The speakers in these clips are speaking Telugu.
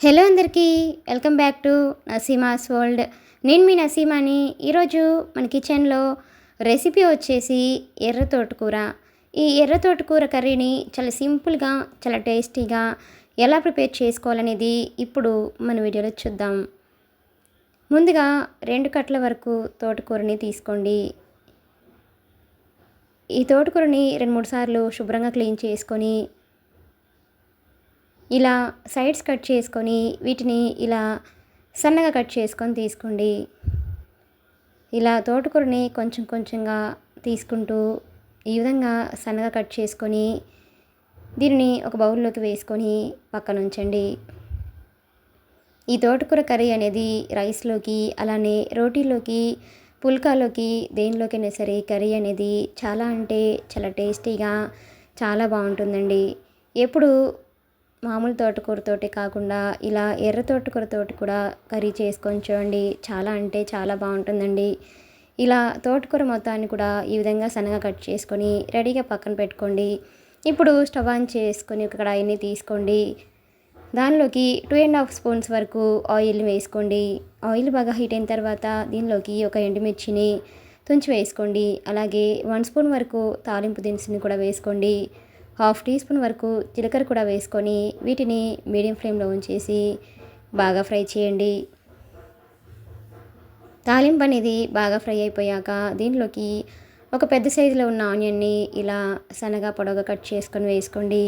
హలో అందరికీ welcome back to Naseema's world. నేను మీ నసీమాని. ఈరోజు మన కిచెన్లో రెసిపీ వచ్చేసి ఎర్ర తోటకూర. ఈ ఎర్ర తోటకూర కర్రీని చాలా సింపుల్గా చాలా టేస్టీగా ఎలా ప్రిపేర్ చేసుకోవాలనేది ఇప్పుడు మన వీడియోలో చూద్దాం. ముందుగా రెండు కట్ల వరకు తోటకూరని తీసుకోండి. ఈ తోటకూరని రెండు మూడు సార్లు శుభ్రంగా క్లీన్ చేసుకొని ఇలా సైడ్స్ కట్ చేసుకొని వీటిని ఇలా సన్నగా కట్ చేసుకొని తీసుకోండి. ఇలా తోటకూరని కొంచెం కొంచెంగా తీసుకుంటూ ఈ విధంగా సన్నగా కట్ చేసుకొని దీనిని ఒక బౌల్లోకి వేసుకొని పక్కన ఉంచండి. ఈ తోటకూర కర్రీ అనేది రైస్లోకి అలానే రోటీలోకి పుల్కాలోకి దేనిలోకైనా సరే కర్రీ అనేది చాలా అంటే చాలా టేస్టీగా చాలా బాగుంటుందండి. ఎప్పుడు మామూలు తోటకూరతోటి కాకుండా ఇలా ఎర్ర తోటకూరతోటి కూడా కర్రీ చేసుకొని చూడండి. చాలా అంటే చాలా బాగుంటుందండి. ఇలా తోటకూర మొత్తాన్ని కూడా ఈ విధంగా సన్నగా కట్ చేసుకొని రెడీగా పక్కన పెట్టుకోండి. ఇప్పుడు స్టవ్ ఆన్ చేసుకొని ఒక కడాయిని తీసుకోండి. దానిలోకి టూ అండ్ హాఫ్ స్పూన్స్ వరకు ఆయిల్ని వేసుకోండి. ఆయిల్ బాగా హీట్ అయిన తర్వాత దీనిలోకి ఒక ఎండుమిర్చిని తుంచి వేసుకోండి. అలాగే వన్ స్పూన్ వరకు తాలింపు దినుసుని కూడా వేసుకోండి. హాఫ్ టీ స్పూన్ వరకు జీలకర్ర కూడా వేసుకొని వీటిని మీడియం ఫ్లేమ్లో ఉంచేసి బాగా ఫ్రై చేయండి. తాలింపు అనేది బాగా ఫ్రై అయిపోయాక దీనిలోకి ఒక పెద్ద సైజులో ఉన్న ఆనియన్ని ఇలా సన్నగా పొడవుగా కట్ చేసుకొని వేసుకోండి.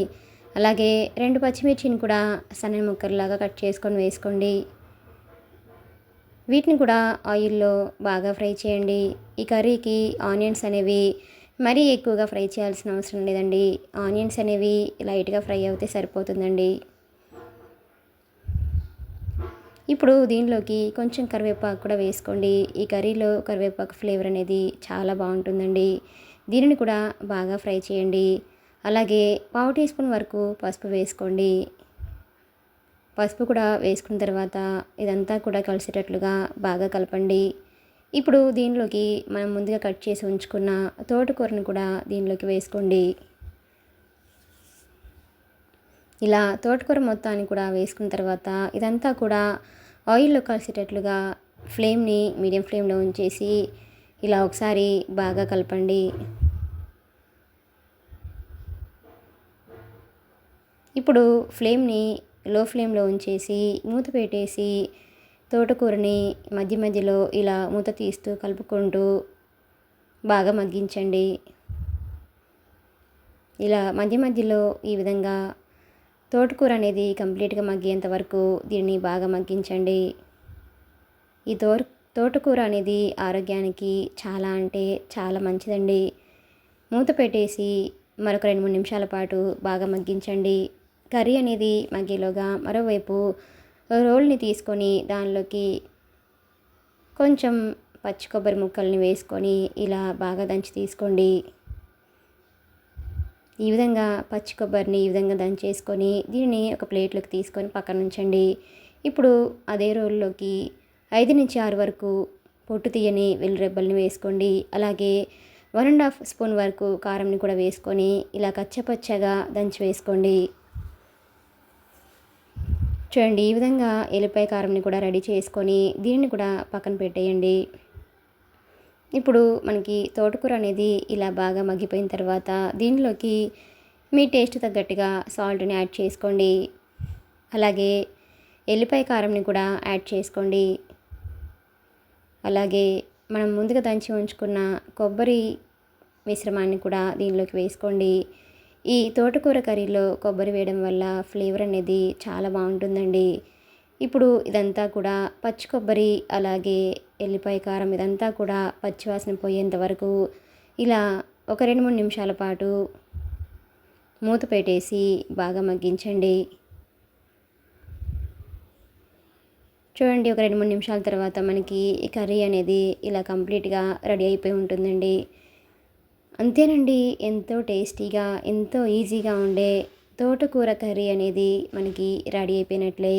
అలాగే రెండు పచ్చిమిర్చిని కూడా సన్నని ముక్కర్లాగా కట్ చేసుకొని వేసుకోండి. వీటిని కూడా ఆయిల్లో బాగా ఫ్రై చేయండి. ఈ కర్రీకి ఆనియన్స్ అనేవి మరీ ఎక్కువగా ఫ్రై చేయాల్సిన అవసరం లేదండి. ఆనియన్స్ అనేవి లైట్గా ఫ్రై అవుతే సరిపోతుందండి. ఇప్పుడు దీనిలోకి కొంచెం కరివేపాకు కూడా వేసుకోండి. ఈ కర్రీలో కరివేపాకు ఫ్లేవర్ అనేది చాలా బాగుంటుందండి. దీనిని కూడా బాగా ఫ్రై చేయండి. అలాగే పావు టీ స్పూన్ వరకు పసుపు వేసుకోండి. పసుపు కూడా వేసుకున్న తర్వాత ఇదంతా కూడా కలిసేటట్లుగా బాగా కలపండి. ఇప్పుడు దీనిలోకి మనం ముందుగా కట్ చేసి ఉంచుకున్న తోటకూరను కూడా దీనిలోకి వేసుకోండి. ఇలా తోటకూర మొత్తాన్ని కూడా వేసుకున్న తర్వాత ఇదంతా కూడా ఆయిల్లో కలిసేటట్లుగా ఫ్లేమ్ని మీడియం ఫ్లేమ్లో ఉంచేసి ఇలా ఒకసారి బాగా కలపండి. ఇప్పుడు ఫ్లేమ్ని లో ఫ్లేమ్లో ఉంచేసి మూత పెట్టేసి తోటకూరని మధ్య మధ్యలో ఇలా మూత తీస్తూ కలుపుకుంటూ బాగా మగ్గించండి. ఇలా మధ్య మధ్యలో ఈ విధంగా తోటకూర అనేది కంప్లీట్గా మగ్గేంత వరకు దీన్ని బాగా మగ్గించండి. ఈ తో తోటకూర అనేది ఆరోగ్యానికి చాలా అంటే చాలా మంచిదండి. మూత పెట్టేసి మరొక రెండు మూడు నిమిషాల పాటు బాగా మగ్గించండి. కర్రీ అనేది మగ్గేలోగా మరోవైపు రోల్ని తీసుకొని దానిలోకి కొంచెం పచ్చి కొబ్బరి ముక్కల్ని వేసుకొని ఇలా బాగా దంచి తీసుకోండి. ఈ విధంగా పచ్చి కొబ్బరిని ఈ విధంగా దంచేసుకొని దీనిని ఒక ప్లేట్లోకి తీసుకొని పక్కన ఉంచండి. ఇప్పుడు అదే రోల్లోకి ఐదు నుంచి ఆరు వరకు పొట్టు తీయని వెల్లురెబ్బల్ని వేసుకోండి. అలాగే వన్ అండ్ హాఫ్ స్పూన్ వరకు కారంని కూడా వేసుకొని ఇలా కచ్చపచ్చగా దంచి వేసుకోండి. చూడండి ఈ విధంగా ఎల్లిపాయ కారంని కూడా రెడీ చేసుకొని దీనిని కూడా పక్కన పెట్టేయండి. ఇప్పుడు మనకి తోటకూర అనేది ఇలా బాగా మగ్గిపోయిన తర్వాత దీనిలోకి మీ టేస్ట్ తగ్గట్టుగా సాల్ట్ని యాడ్ చేసుకోండి. అలాగే ఎల్లిపాయ కారంని కూడా యాడ్ చేసుకోండి. అలాగే మనం ముందుగా దంచి ఉంచుకున్న కొబ్బరి మిశ్రమాన్ని కూడా దీనిలోకి వేసుకోండి. ఈ తోటకూర కర్రీలో కొబ్బరి వేయడం వల్ల ఫ్లేవర్ అనేది చాలా బాగుంటుందండి. ఇప్పుడు ఇదంతా కూడా పచ్చి కొబ్బరి అలాగే ఎల్లిపాయ కారం ఇదంతా కూడా పచ్చివాసన పోయేంత వరకు ఇలా ఒక రెండు మూడు నిమిషాల పాటు మూత పెట్టేసి బాగా మగ్గించండి. చూడండి ఒక రెండు మూడు నిమిషాల తర్వాత మనకి కర్రీ అనేది ఇలా కంప్లీట్గా రెడీ అయిపోయి ఉంటుందండి. అంతేనండి ఎంతో టేస్టీగా ఎంతో ఈజీగా ఉండే తోటకూర కర్రీ అనేది మనకి రెడీ అయిపోయినట్లే.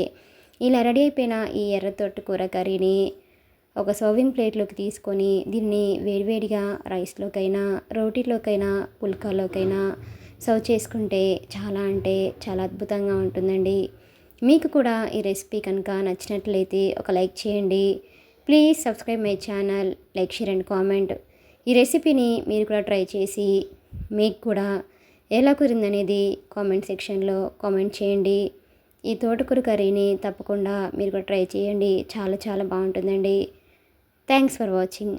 ఇలా రెడీ అయిపోయిన ఈ ఎర్ర తోటకూర కర్రీని ఒక సర్వింగ్ ప్లేట్లోకి తీసుకొని దీన్ని వేడివేడిగా రైస్లోకైనా రోటీలోకైనా పుల్కాలోకైనా సర్వ్ చేసుకుంటే చాలా అంటే చాలా అద్భుతంగా ఉంటుందండి. మీకు కూడా ఈ రెసిపీ కనుక నచ్చినట్లయితే ఒక లైక్ చేయండి. Please subscribe my channel like share and comment. ఈ రెసిపీని మీరు కూడా ట్రై చేసి మీకు కూడా ఎలా కుదిరిందనేది కామెంట్ సెక్షన్లో కామెంట్ చేయండి. ఈ తోటకూర కర్రీని తప్పకుండా మీరు కూడా ట్రై చేయండి. చాలా చాలా బాగుంటుందండి. Thanks for watching.